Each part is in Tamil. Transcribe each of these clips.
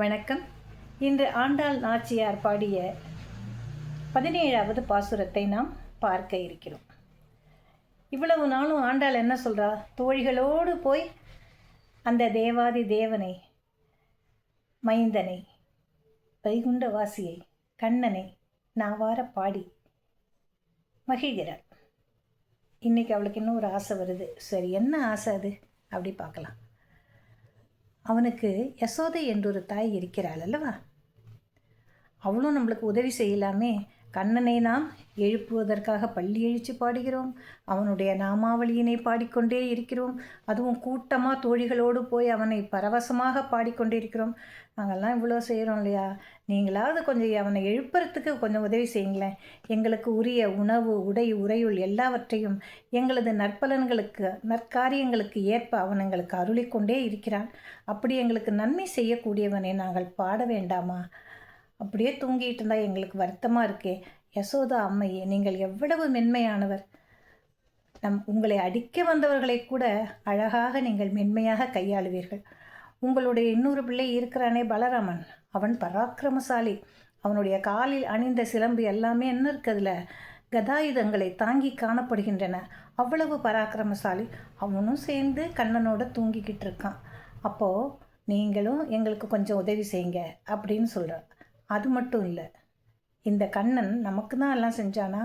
வணக்கம். இன்று ஆண்டாள் நாச்சியார் பாடிய பதினேழாவது பாசுரத்தை நாம் பார்க்க இருக்கிறோம். இவ்வளவு நாளும் ஆண்டாள் என்ன சொல்கிறா தோழிகளோடு போய் அந்த தேவாதி தேவனை மைந்தனை வைகுண்டவாசியை கண்ணனை நாவார பாடி மகிழ்கிறார் இன்றைக்கி அவளுக்கு இன்னும் ஒரு ஆசை வருது. சரி என்ன ஆசை அது? அப்படி பார்க்கலாம். அவனுக்கு யசோதை என்றொரு தாய் இருக்கிறாள் அல்லவா? அவளும் நம்மளுக்கு உதவி செய்யலாமே. கண்ணனை நாம் எழுப்புவதற்காக பள்ளி எழுச்சி பாடுகிறோம். அவனுடைய நாமாவளியினை பாடிக்கொண்டே இருக்கிறோம். அதுவும் கூட்டமாக தோழிகளோடு போய் அவனை பரவசமாக பாடிக்கொண்டே இருக்கிறோம். நாங்கள்லாம் இவ்வளோ செய்கிறோம் இல்லையா? நீங்களாவது கொஞ்சம் அவனை எழுப்புறதுக்கு கொஞ்சம் உதவி செய்யுங்களேன். எங்களுக்கு உரிய உணவு உடை உறையுள் எல்லாவற்றையும் எங்களது நற்பலன்களுக்கு நற்காரியங்களுக்கு ஏற்ப அவன் எங்களுக்கு அருளிக்கொண்டே இருக்கிறான். அப்படி எங்களுக்கு நன்மை செய்யக்கூடியவனை நாங்கள் பாட வேண்டாமா? அப்படியே தூங்கிட்டு இருந்தால் எங்களுக்கு வருத்தமாக இருக்கே. யசோதா அம்மையே நீங்கள் எவ்வளவு மென்மையானவர். நம் உங்களை அடிக்க வந்தவர்களை கூட அழகாக நீங்கள் மென்மையாக கையாளுவீர்கள். உங்களுடைய இன்னொரு பிள்ளை இருக்கிறானே பலராமன். அவன் பராக்கிரமசாலி. அவனுடைய காலில் அணிந்த சிலம்பு எல்லாமே என்ன இருக்குதுல கதாயுதங்களை தாங்கி காணப்படுகின்றன. அவ்வளவு பராக்கிரமசாலி. அவனும் சேர்ந்து கண்ணனோட தூங்கிக்கிட்டு இருக்கான். அப்போது நீங்களும் எங்களுக்கு கொஞ்சம் உதவி செய்யுங்க அப்படின்னு சொல்கிறான் அது மட்டும் இல்லை. இந்த கண்ணன் நமக்கு தான் எல்லாம் செஞ்சானா?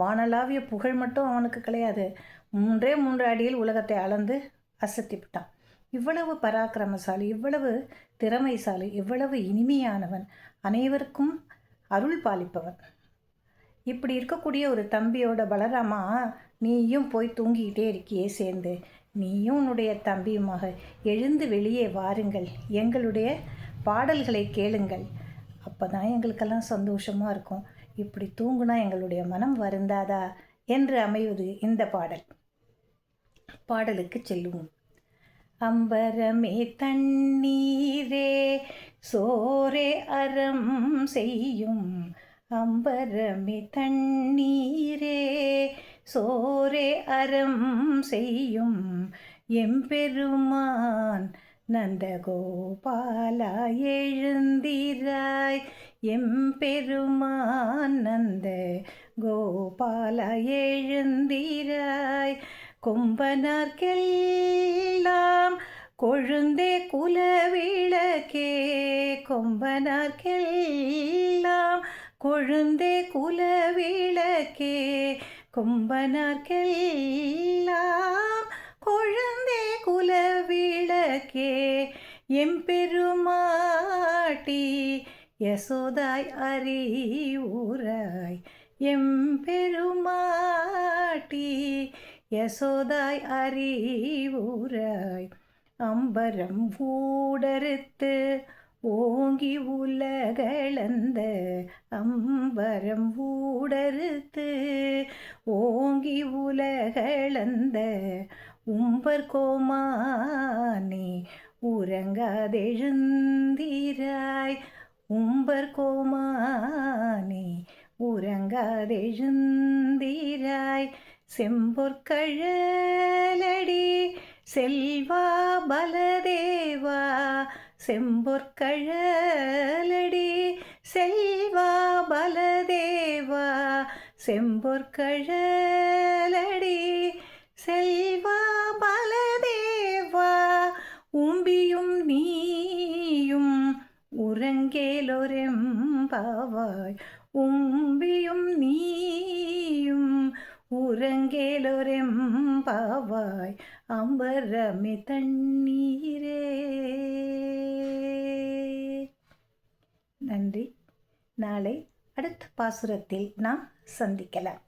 வானலாவிய புகழ் மட்டும் அவனுக்கு கிடையாது. மூன்றே மூன்று அடியில் உலகத்தை அளந்து அசத்திவிட்டான் இவ்வளவு பராக்கிரமசாலி இவ்வளவு திறமைசாலி இவ்வளவு இனிமையானவன். அனைவருக்கும் அருள் பாலிப்பவன். இப்படி இருக்கக்கூடிய ஒரு தம்பியோட பலராமா? நீயும் போய் தூங்கிக்கிட்டே இருக்கியே சேர்ந்து. நீயும் உன்னுடைய தம்பியுமாக எழுந்து வெளியே வாருங்கள். எங்களுடைய பாடல்களை கேளுங்கள். அப்போ தான் எங்களுக்கெல்லாம் சந்தோஷமாக இருக்கும். இப்படி தூங்குனா எங்களுடைய மனம் வருந்தாதா என்று அமைவது இந்த பாடல். பாடலுக்கு செல்லுவோம். அம்பரமே தண்ணீரே சோரே அறம் செய்யும். அம்பரமே தண்ணீரே சோரே அறம் செய்யும். எம்பெருமான் நந்தகோபாலா எழுந்திராய் எம்பெருமான் நந்த கோபால எழுந்திராய் கொம்பனார்க்கெல்லாம் கொழுந்தே குலவிளக்கே கொம்பனார்க்கெல்லாம் கொழுந்தே குலவிளக்கே கொம்பனார்க்கெல்லாம் கொழுந்தே குல குலவிளக்கே எம்பெருமாட்டி யசோதாய் அறிவுராய் எம்பெருமாட்டி யசோதாய் அறிவுராய் அம்பரம் ஊடறுத்து ஓங்கி உலகளந்த அம்பரம் ஊடறுத்து ஓங்கி உலகளந்த உம்பர் கோமா உறங்காதெழுந்திராய். உம்பர் கோமானே உறங்காதெழுந்திராய். செம்பொற்கழலடி செல்வா பலதேவா. செம்பொற்கழலடி செல்வா பலதேவா. செம்பொற்கழலடி செல்வா பலதேவா உம்பியும் நீயும் உறங்கேலொரெம்பாவாய். உம்பியும் நீயும் உறங்கேலொரெம்பாவாய். அம்பரமே தண்ணீரே. நன்றி. நாளை அடுத்த பாசுரத்தில் நாம் சந்திக்கலாம்.